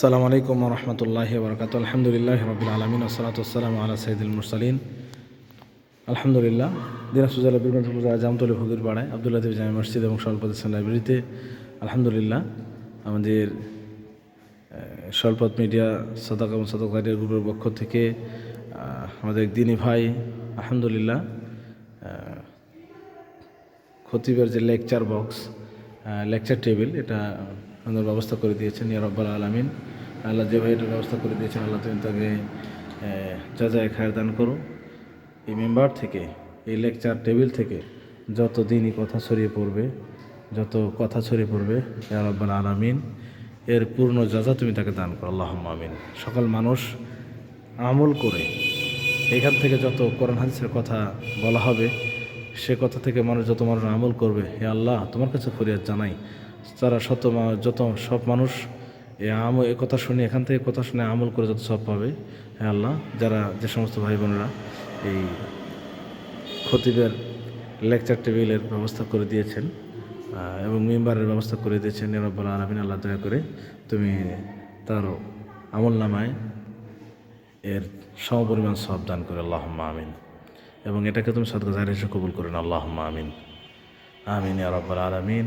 সালামু আলাইকুম রহমতুল্লাহ বরকাত আলহামদুলিল্লাহ রবিল আলমিন ওসলাত ওসালাম আলা সঈদুল মুরসালিন। আলহামদুলিল্লাহ দিনাজুজাল বিরমপুজা জামতলি ফকির পাড়ায় আবদুল্লাহ জামি মসজিদ এবং স্বল্পদেশন লাইব্রেরিতে আলহামদুলিল্লাহ, আমাদের স্বল্পত মিডিয়া সদক এবং সদক গ্রুপের পক্ষ থেকে আমাদের দিনী ভাই, আলহামদুলিল্লাহ খতিবের যে লেকচার বক্স লেকচার টেবিল, এটা সুন্দর ব্যবস্থা করে দিয়েছেন, ইয়া রব্বাল আলমিন। আল্লাহ যে ভাই এটার ব্যবস্থা করে দিয়েছেন, আল্লাহ তুমি তাকে যা যায় খায়ের দান করো। এই মেম্বার থেকে, এই লেকচার টেবিল থেকে যত দিনই কথা ছড়িয়ে পড়বে, যত কথা ছড়িয়ে পড়বে, ইয়া রব্বাল আলমিন, এর পূর্ণ যাজা তুমি তাকে দান করো আল্লাহ আমিন। সকল মানুষ আমল করে এখান থেকে যত কোরআন হাদিসের কথা বলা হবে, সে কথা থেকে মানুষ যত মানুষ আমল করবে, হে আল্লাহ, তোমার কাছে ফরিয়াদ জানাই। তারা শত যত সব মানুষ এ আম এ কথা শুনে, এখান থেকে কথা শুনে আমল করে যত সব পাবে, হে আল্লাহ, যারা যে সমস্ত ভাই বোনেরা এই খতিবের লেকচার টেবিলের ব্যবস্থা করে দিয়েছেন এবং মেম্বারের ব্যবস্থা করে দিয়েছেন নিরব্বাল আলমিন, আল্লাহ দয়া করে তুমি তার আমল নামায় এর সমপরিমাণ সব দান করে আল্লাহ আমিন। এবং এটাকে তুমি সদকা জাহির হিসেবে কবুল করেন আল্লাহ আমিন। আমিন রাব্বাল আলামিন।